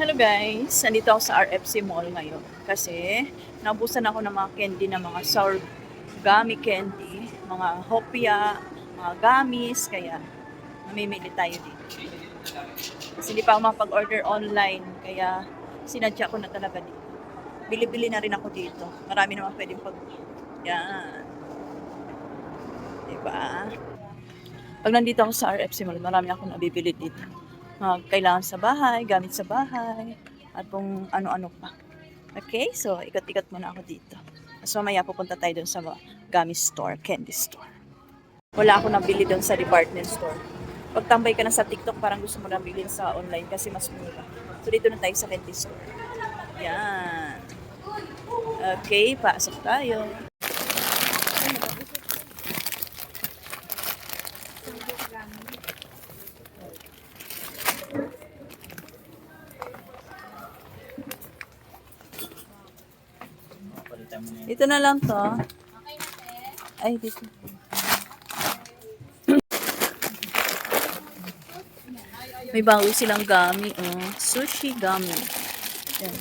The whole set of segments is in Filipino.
Hello guys, nandito ako sa RFC Mall ngayon kasi naubusan ako ng mga candy na mga sour gummy candy, mga hopia, mga gummies, kaya mamimili tayo dito. Kasi hindi pa ako makapag-order online, kaya sinadya ko na talaga dito. Bili-bili na rin ako dito. Marami naman pwedeng pag... Yan. Diba? Pag nandito ako sa RFC Mall, marami akong nabibili dito mga kailangan sa bahay, gamit sa bahay, at kung ano-ano pa. Okay, so ikot-ikot muna ako dito. So mamaya pupunta tayo doon sa gummy store, candy store. Wala ako nabili doon sa department store. Pag tambay ka na sa TikTok, parang gusto mo na bilhin sa online kasi mas mura. So dito na tayo sa candy store. Yan. Okay, pasok tayo. Na. Dito na lang to. Ay, dito. May bago silang gami, oh. Sushi gami. Yan.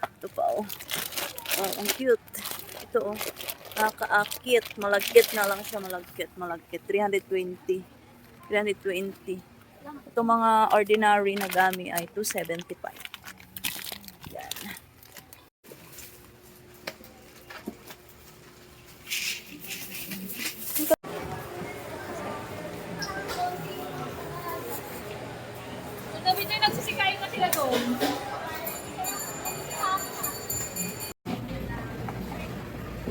Ito pa, oh. Oh, ang cute. Ito, oh. Nakakaakit. Malagkit na lang siya. Malagkit, malagkit. 320. 320. Ito mga ordinary na gami ay 275. Sila doon.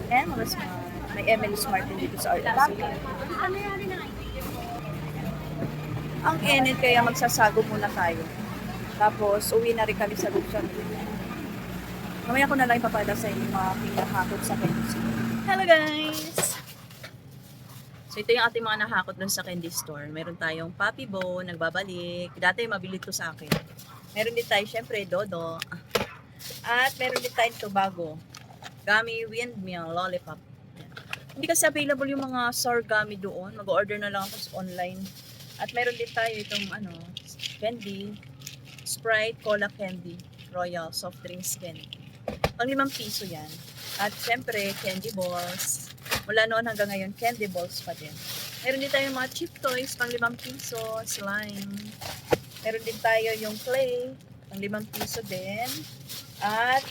Eh, mga smart. May Emily Smart din dito sa RFC. Ano Ang init kaya magsasago muna tayo. Tapos, uwi na rin kami sa Luzon. Mamaya ko na lang ipapala sa inyo mga pinahakot sa store. Hello guys! So ito yung ating mga nahakot dun sa candy store. Meron tayong Papi Bo, nagbabalik. Dati mabili to sa akin. Meron din tayo, syempre, Dodo. At meron din tayong Tobago. Gummy Windmill Lollipop. Hindi kasi available yung mga gummy doon. Mag-order na lang ako sa online. At meron din tayo itong ano, candy, Sprite, Cola Candy, Royal, soft drinks candy. Pang limang piso yan. At syempre, candy balls. Mula noon hanggang ngayon, candy balls pa din. Meron din tayo mga cheap toys, pang limang piso, slime. Meron din tayo yung clay, pang limang piso din. At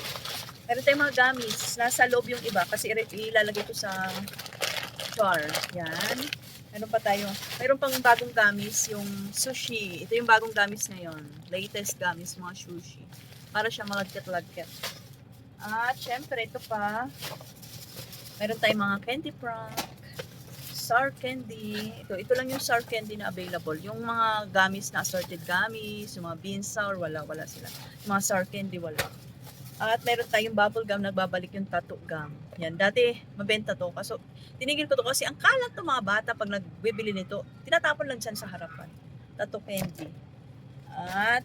meron tayong mga gummies. Nasa loob yung iba kasi ilalagay ko sa jar. Yan. Meron pa tayo. Meron pang bagong gamis, yung sushi. Ito yung bagong gamis ngayon. Latest gamis, mga sushi. Para siya malagkit-lagkit. At syempre, ito pa. Meron tayong mga candy prank. Sour candy. Ito, ito lang yung sour candy na available. Yung mga gamis na assorted gamis, yung mga bean sour, wala, wala sila. Yung mga sour candy, wala. At meron tayong bubble gum, nagbabalik yung tattoo gum. Yan, dati mabenta to. Kaso, tinigil ko to kasi ang kalat ng mga bata pag nagbibili nito, tinatapon lang dyan sa harapan. Tattoo candy. At,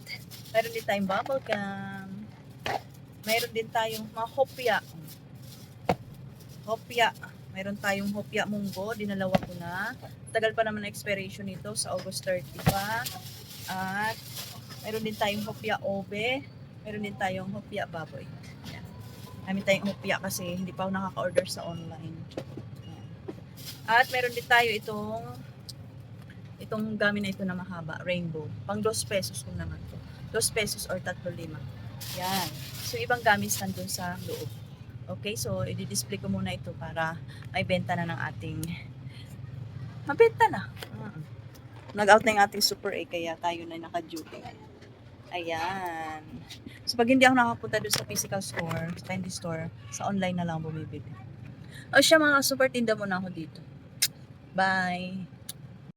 meron din tayong bubble gum. Meron din tayong mga hopya. Hopya. Meron tayong hopya munggo, dinalawa ko na. Tagal pa naman na expiration nito, sa August 30 pa. At, meron din tayong hopya obe. Meron din tayong hopya baboy. Yan. Namin tayong hopya kasi hindi pa ako nakaka-order sa online. Yan. At meron din tayo itong itong gamit na ito na mahaba, rainbow. Pang 2 pesos kung naman to. 2 pesos or 3.5. Yan. So, ibang gamit nandun sa loob. Okay, so i-display ko muna ito para may benta na ng ating mabenta na. Mm. Nag-out na yung ating Super A kaya tayo na naka-duty. Ayan. So pag hindi ako nakapunta doon sa physical store, candy store, sa online na lang bumibili. O siya mga super tinda muna ako dito. Bye!